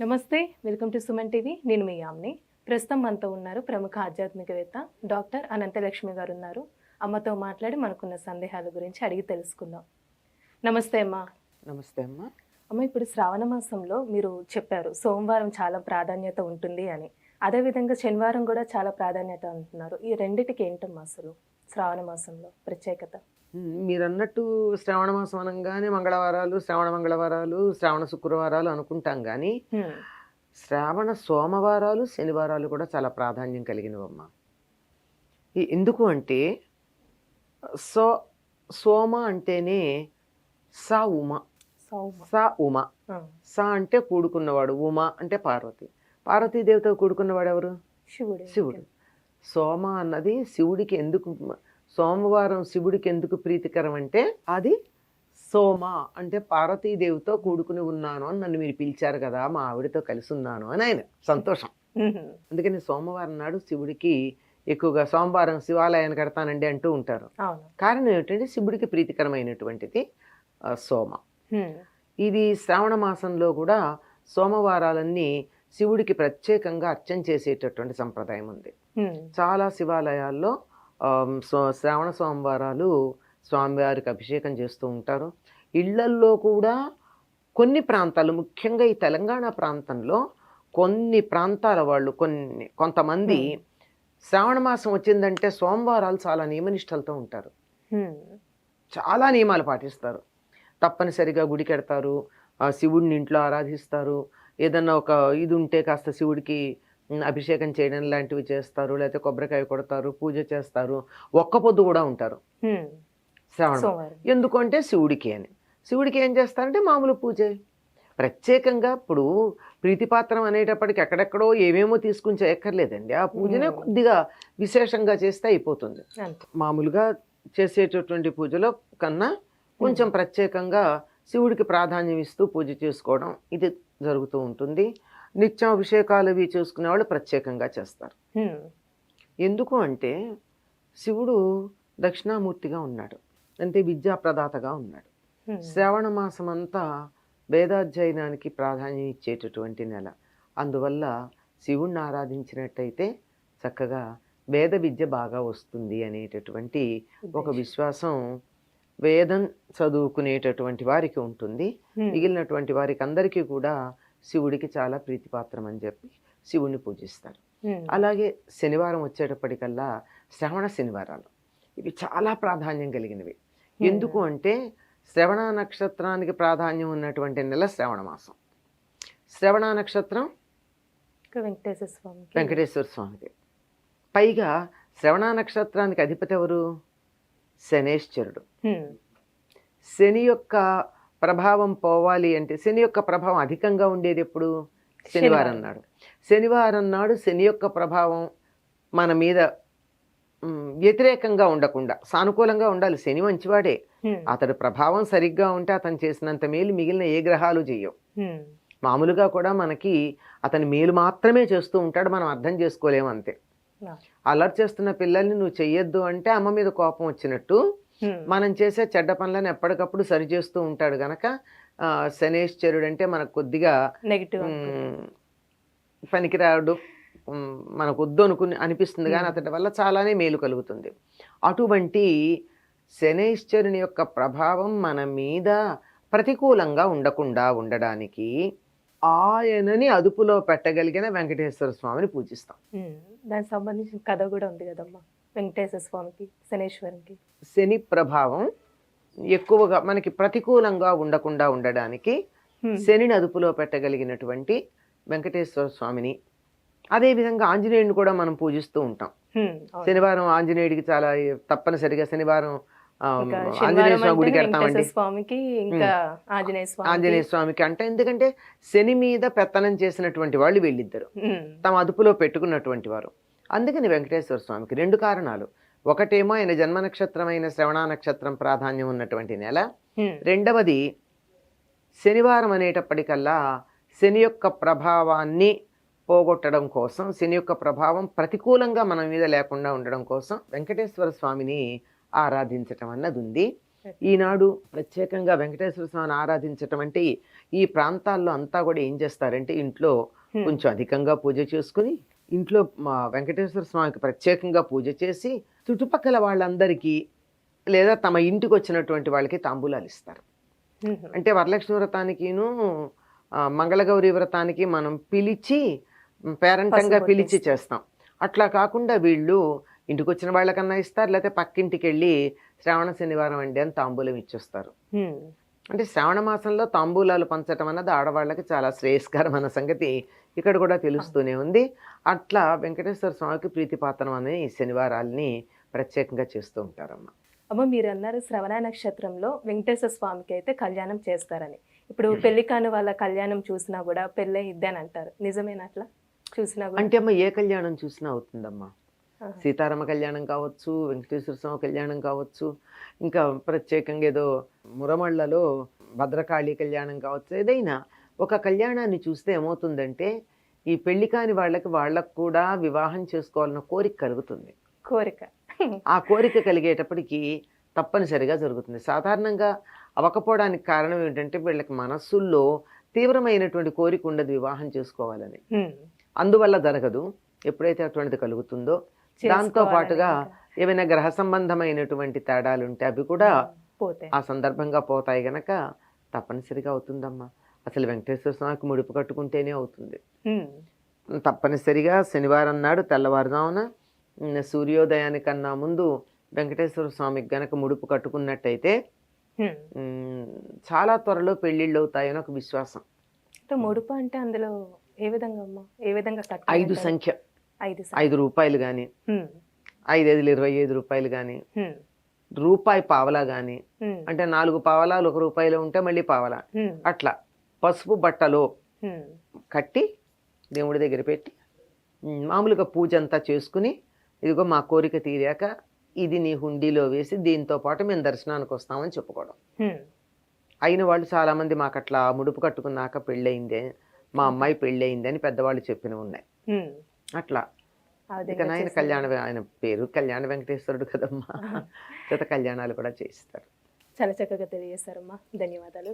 నమస్తే welcome to Suman TV. నేను మీ యామ్ని. ప్రస్తుతం మనతో ఉన్నారు ప్రముఖ ఆధ్యాత్మికవేత్త డాక్టర్ అనంతలక్ష్మి గారు ఉన్నారు అమ్మతో మాట్లాడి మనకున్న సందేహాల గురించి అడిగి తెలుసుకుందాం. నమస్తే అమ్మా. నమస్తే అమ్మా. అమ్మ ఇప్పుడు శ్రావణ మాసంలో మీరు చెప్పారు సోమవారం చాలా ప్రాధాన్యత ఉంటుంది అని. అదేవిధంగా శనివారం కూడా చాలా ప్రాధాన్యత అంటున్నారు. ఈ రెండిటికి ఏంటమ్మా అసలు శ్రావణ మాసంలో ప్రత్యేకత? మీరు అన్నట్టు శ్రావణ మాసం అనగానే మంగళవారాలు శ్రావణ మంగళవారాలు శ్రావణ శుక్రవారాలు అనుకుంటాం కానీ. శ్రావణ సోమవారాలు శనివారాలు కూడా చాలా ప్రాధాన్యం కలిగినవమ్మా. ఎందుకు అంటే సో సోమ అంటేనే సా ఉమ. సౌమ సా ఉమ. సా అంటే కూడుకున్నవాడు ఉమ అంటే పార్వతి. పార్వతీదేవితో కూడుకున్నవాడు ఎవరు? శివుడు. శివుడు. సోమ అన్నది శివుడికి ఎందుకు సోమవారం శివుడికి ఎందుకు ప్రీతికరం అంటే అది సోమ అంటే పార్వతీదేవితో కూడుకుని ఉన్నాను అని నన్ను మీరు పిలిచారు కదా మా ఆవిడతో కలిసి ఉన్నాను అని ఆయన సంతోషం. అందుకని సోమవారం నాడు శివుడికి ఎక్కువగా సోమవారం శివాలయాన్ని కడతానండి అంటూ ఉంటారు కారణం ఏమిటంటే శివుడికి ప్రీతికరమైనటువంటిది సోమ. ఇది శ్రావణ మాసంలో కూడా సోమవారాలన్నీ శివుడికి ప్రత్యేకంగా అర్చన చేసేటటువంటి సంప్రదాయం ఉంది. చాలా శివాలయాల్లో సో శ్రావణ సోమవారాలు స్వామివారికి అభిషేకం చేస్తూ ఉంటారు. ఇళ్ళల్లో కూడా కొన్ని ప్రాంతాలు ముఖ్యంగా ఈ తెలంగాణ ప్రాంతంలో కొన్ని ప్రాంతాల వాళ్ళు కొన్ని కొంతమంది శ్రావణ మాసం వచ్చిందంటే సోమవారాలు చాలా నియమనిష్టలతో ఉంటారు. చాలా నియమాలు పాటిస్తారు. తప్పనిసరిగా గుడికి వెడతారు ఆ శివుడిని ఇంట్లో ఆరాధిస్తారు. ఏదన్నా ఒక ఇది ఉంటే కాస్త శివుడికి అభిషేకం చేయడం లాంటివి చేస్తారు లేకపోతే కొబ్బరికాయ కొడతారు పూజ చేస్తారు ఒక్క పొద్దు కూడా ఉంటారు. శ్రావణం సోమవారం. ఎందుకు అంటే శివుడికి అని. శివుడికి ఏం చేస్తారంటే మామూలు పూజే. ప్రత్యేకంగా ఇప్పుడు ప్రీతిపాత్రం అనేటప్పటికి ఎక్కడెక్కడో ఏమేమో తీసుకుని చేయక్కర్లేదండి. ఆ పూజనే. కొద్దిగా విశేషంగా చేస్తే అయిపోతుంది. మామూలుగా చేసేటటువంటి పూజలో కన్నా కొంచెం ప్రత్యేకంగా శివుడికి ప్రాధాన్యం ఇస్తూ పూజ చేసుకోవడం ఇది జరుగుతూ ఉంటుంది. నిత్యం అభిషేకాలు ఇవి చేసుకునే వాళ్ళు ప్రత్యేకంగా చేస్తారు. ఎందుకు అంటే శివుడు దక్షిణామూర్తిగా ఉన్నాడు అంటే విద్యాప్రదాతగా ఉన్నాడు హ్మ్. శ్రావణ మాసం అంతా వేదాధ్యయనానికి ప్రాధాన్యం ఇచ్చేటటువంటి నెల అందువల్ల శివుణ్ణి ఆరాధించినట్టయితే చక్కగా వేద విద్య బాగా వస్తుంది అనేటటువంటి ఒక. విశ్వాసం వేదం చదువుకునేటటువంటి వారికి ఉంటుంది. మిగిలినటువంటి వారికి అందరికీ కూడా శివుడికి చాలా ప్రీతిపాత్రం అని చెప్పి శివుణ్ణి పూజిస్తారు. అలాగే శనివారం వచ్చేటప్పటికల్లా శ్రవణ శనివారాలు. ఇవి చాలా ప్రాధాన్యం కలిగినవి. ఎందుకు అంటే శ్రవణ నక్షత్రానికి ప్రాధాన్యం ఉన్నటువంటి నెల శ్రవణ మాసం. శ్రవణ నక్షత్రం వెంకటేశ్వర స్వామికి. వెంకటేశ్వర స్వామిది పైగా శ్రవణ నక్షత్రానికి అధిపతి ఎవరు? శనేశ్వరుడు. శని యొక్క ప్రభావం పోవాలి అంటే శని యొక్క ప్రభావం అధికంగా ఉండేది ఎప్పుడు శనివారం నాడు శనివారం నాడు శని యొక్క ప్రభావం మన మీద వ్యతిరేకంగా ఉండకుండా సానుకూలంగా ఉండాలి శని మంచివాడే. అతడి ప్రభావం సరిగ్గా ఉంటే అతను చేసినంత మేలు మిగిలిన ఏ గ్రహాలు చేయవు. మామూలుగా కూడా మనకి అతని మేలు మాత్రమే చేస్తూ ఉంటాడు మనం అర్థం చేసుకోలేము అంతే. అలర్ట్ చేస్తున్న పిల్లల్ని నువ్వు చెయ్యొద్దు అంటే అమ్మ మీద కోపం వచ్చినట్టు. మనం చేసే చెడ్డ పనులను ఎప్పటికప్పుడు సరి చేస్తూ ఉంటాడు గనక శనేశ్వరుడు అంటే మనకు కొద్దిగా నెగిటివ్ పనికిరాడు. మనకు వద్దు అనుకుని అనిపిస్తుంది కానీ. అతడి వల్ల చాలానే మేలు కలుగుతుంది. అటువంటి శనేశ్వరుని యొక్క ప్రభావం మన మీద ప్రతికూలంగా ఉండకుండా ఉండడానికి ఆయనని అదుపులో పెట్టగలిగిన వెంకటేశ్వర స్వామిని పూజిస్తాం. దానికి సంబంధించిన కథ కూడా ఉంది కదమ్మా. వెంకటేశ్వర స్వామికి శనేశ్వరునికి. శని ప్రభావం ఎక్కువగా మనకి ప్రతికూలంగా ఉండకుండా ఉండడానికి. శనిని అదుపులో పెట్టగలిగినటువంటి వెంకటేశ్వర స్వామిని. అదేవిధంగా ఆంజనేయుడిని కూడా మనం పూజిస్తూ ఉంటాం. శనివారం ఆంజనేయుడికి చాలా తప్పనిసరిగా శనివారం ఆంజనేయ స్వామి గుడికి వెళ్తామండి. స్వామికి ఇంకా ఆంజనేయ స్వామి ఆంజనేయ స్వామికి అంటే ఎందుకంటే శని మీద పెత్తనం చేసినటువంటి వాళ్ళు వీళ్ళిద్దరు. తమ అదుపులో పెట్టుకున్నటువంటి వారు. అందుకని వెంకటేశ్వర స్వామికి రెండు కారణాలు. ఒకటేమో ఆయన జన్మ నక్షత్రమైన శ్రవణ నక్షత్రం ప్రాధాన్యం ఉన్నటువంటి నెల. రెండవది శనివారం అనేటప్పటికల్లా శని యొక్క ప్రభావాన్ని పోగొట్టడం కోసం శని యొక్క ప్రభావం ప్రతికూలంగా మన మీద లేకుండా ఉండడం కోసం వెంకటేశ్వర స్వామిని ఆరాధించటం అన్నది ఉంది. ఈనాడు ప్రత్యేకంగా వెంకటేశ్వర స్వామిని ఆరాధించటం అంటే ఈ ప్రాంతాల్లో అంతా కూడా ఏం చేస్తారంటే ఇంట్లో. కొంచెం అధికంగా పూజ చేసుకుని ఇంట్లో మా వెంకటేశ్వర స్వామికి ప్రత్యేకంగా పూజ చేసి చుట్టుపక్కల వాళ్ళందరికీ లేదా తమ ఇంటికి వచ్చినటువంటి వాళ్ళకి తాంబూలాలు ఇస్తారు. అంటే వరలక్ష్మి వ్రతానికిను మంగళగౌరి వ్రతానికి మనం పిలిచి పేరంటంగా పిలిచి. చేస్తాం అట్లా కాకుండా వీళ్ళు ఇంటికి వచ్చిన వాళ్ళకన్నా ఇస్తారు లేకపోతే పక్కింటికి వెళ్ళి శ్రావణ శనివారం అండి అని తాంబూలం ఇచ్చేస్తారు. అంటే శ్రావణ మాసంలో తాంబూలాలు పంచడం అన్నది ఆడవాళ్ళకి చాలా శ్రేయస్కరం అన్న సంగతి ఇక్కడ కూడా తెలుస్తూనే ఉంది. అట్లా వెంకటేశ్వర స్వామికి ప్రీతిపాత్రం అనే ఈ శనివారాల్ని ప్రత్యేకంగా చేస్తూ ఉంటారమ్మ. అమ్మ మీరు అన్నారు శ్రవణ నక్షత్రంలో వెంకటేశ్వర స్వామికి అయితే కళ్యాణం చేస్తారని. ఇప్పుడు పెళ్ళి కాని వాళ్ళ కళ్యాణం చూసినా కూడా పెళ్ళే ఇద్ది అని అంటారు. నిజమేనా అట్లా? చూసినా అంటే అమ్మ ఏ కళ్యాణం చూసినా అవుతుందమ్మా. సీతారామ కళ్యాణం కావచ్చు వెంకటేశ్వర స్వామి కళ్యాణం కావచ్చు ఇంకా ప్రత్యేకంగా ఏదో మురమళ్ళలో భద్రకాళి కళ్యాణం కావచ్చు ఏదైనా ఒక కళ్యాణాన్ని చూస్తే ఏమవుతుందంటే ఈ పెళ్ళి కాని వాళ్ళకి వాళ్ళకు కూడా వివాహం చేసుకోవాలన్న కోరిక కలుగుతుంది. కోరిక. ఆ కోరిక కలిగేటప్పటికి తప్పనిసరిగా జరుగుతుంది. సాధారణంగా అవ్వకపోవడానికి కారణం ఏంటంటే వీళ్ళకి మనస్సుల్లో తీవ్రమైనటువంటి కోరిక ఉండదు వివాహం చేసుకోవాలని. అందువల్ల జరగదు. ఎప్పుడైతే అటువంటిది కలుగుతుందో దాంతో పాటుగా. ఏవైనా గ్రహ సంబంధమైనటువంటి తేడాలు ఉంటే అవి కూడా ఆ సందర్భంగా పోతాయి గనక తప్పనిసరిగా అవుతుందమ్మా. అసలు వెంకటేశ్వర స్వామికి ముడుపు కట్టుకుంటేనే అవుతుంది. తప్పనిసరిగా శనివారం నాడు తెల్లవారుజామున సూర్యోదయానికన్నా ముందు వెంకటేశ్వర స్వామికి గనక ముడుపు కట్టుకున్నట్టయితే చాలా త్వరలో పెళ్ళిళ్ళు అవుతాయని ఒక విశ్వాసం ముడుపు అంటే అందులో ఏ విధంగా అమ్మ ఏ విధంగా ఐదు? సంఖ్య ఐదు రూపాయలు కానీ. ఐదు ఐదులు ఇరవై ఐదు రూపాయలు కానీ. రూపాయి పావలా కానీ. అంటే నాలుగు పావలాలు ఒక రూపాయలు ఉంటే మళ్ళీ పావలా. అట్లా పసుపు బట్టలో. కట్టి దేవుడి దగ్గర పెట్టి మామూలుగా పూజ అంతా చేసుకుని ఇదిగో మా కోరిక తీరాక ఇది నీ హుండీలో వేసి దీంతో పాటు మేము దర్శనానికి వస్తామని చెప్పుకోవడం. అయిన వాళ్ళు చాలామంది మాకు అట్లా ముడుపు కట్టుకున్నాక పెళ్ళయిందే మా అమ్మాయి పెళ్ళయింది అని పెద్దవాళ్ళు చెప్పినవి ఉన్నాయి. అట్లా. ఇక ఆయన చేస్తారు. కళ్యాణ ఆయన పేరు కళ్యాణ వెంకటేశ్వరుడు కదమ్మా. జత కళ్యాణాలు కూడా చేయిస్తారు. చాలా చక్కగా తెలియజేశారమ్మా ధన్యవాదాలు.